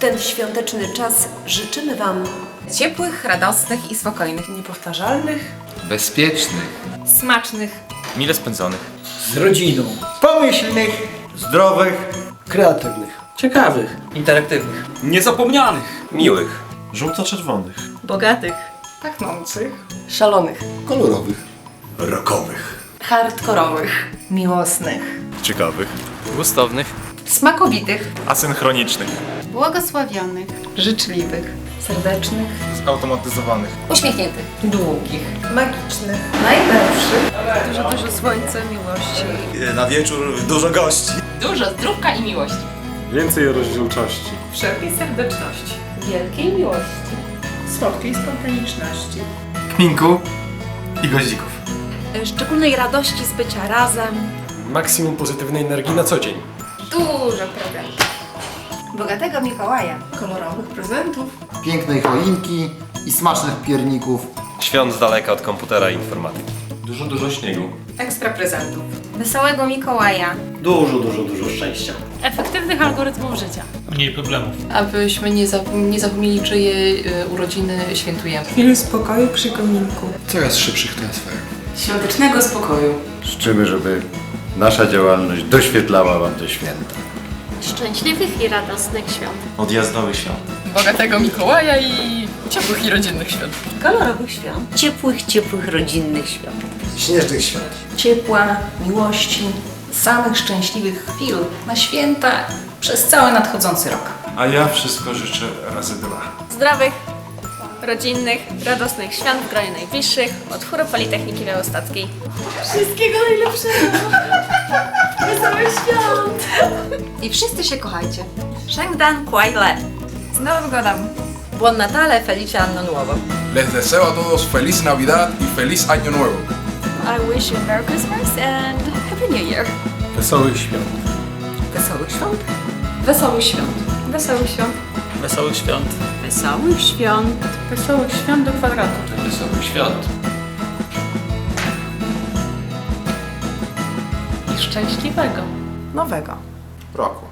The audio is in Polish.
ten świąteczny czas życzymy Wam Ciepłych, radosnych i spokojnych. Niepowtarzalnych, bezpiecznych, Smacznych. Mile spędzonych. z rodziną, pomyślnych, zdrowych, kreatywnych, ciekawych, interaktywnych. Niezapomnianych. Miłych. żółto-czerwonych, bogatych, Pachnących. szalonych, kolorowych, rokowych, hardkorowych, Miłosnych. Ciekawych. Gustownych. Smakowitych. Asynchronicznych. Błogosławionych, Życzliwych. Serdecznych. Zautomatyzowanych. Uśmiechniętych. Długich. magicznych. Najlepszych. dużo, dużo słońca, miłości. na wieczór dużo gości. Dużo zdrówka i miłości. Więcej rozdzielczości. Wszelkiej serdeczności. Wielkiej miłości. słodkiej spontaniczności. kminku i goździków. Szczególnej radości z bycia razem. Maksimum pozytywnej energii na co dzień. Dużo prezentów. Bogatego Mikołaja, Kolorowych prezentów. pięknej choinki i smacznych pierników. Świąt z daleka od komputera i informatyki. Dużo, dużo śniegu. Ekstra prezentów. wesołego Mikołaja, Dużo, dużo, dużo szczęścia. Efektywnych algorytmów życia. Mniej problemów. Abyśmy nie, zap- nie zapomnieli, czyje y, urodziny świętujemy. Chwili spokoju przy kominku. Coraz szybszych transferów. Świątecznego spokoju. Życzymy, żeby nasza działalność doświetlała Wam te święta. Szczęśliwych i radosnych świąt. Odjazdowy świąt. Bogatego Mikołaja i ciepłych i rodzinnych świąt. Kolorowych świąt. Ciepłych, ciepłych, rodzinnych świąt. Śnieżnych świąt. Ciepła, miłości, samych szczęśliwych chwil na święta przez cały nadchodzący rok. A ja wszystko życzę razy dwa. Zdrowych, rodzinnych, radosnych świąt w gronie najbliższych od Chóru Politechniki Białostockiej. Wszystkiego najlepszego! Wesołych świąt! i wszyscy się kochajcie. Shengdan Kuai Le. Z Nowym Godem! Buon Natale, Felice Anno Nuovo. Les deseo a todos feliz Navidad y feliz Año Nuevo. I wish you a Merry Christmas and Happy New Year. Wesołych świąt. Wesołych świąt! Wesołych świąt. Wesołych świąt! Wesołych świąt. Wesołych świąt. Wesołych świąt do kwadratu. Wesołych świąt. Szczęśliwego. Nowego. Roku.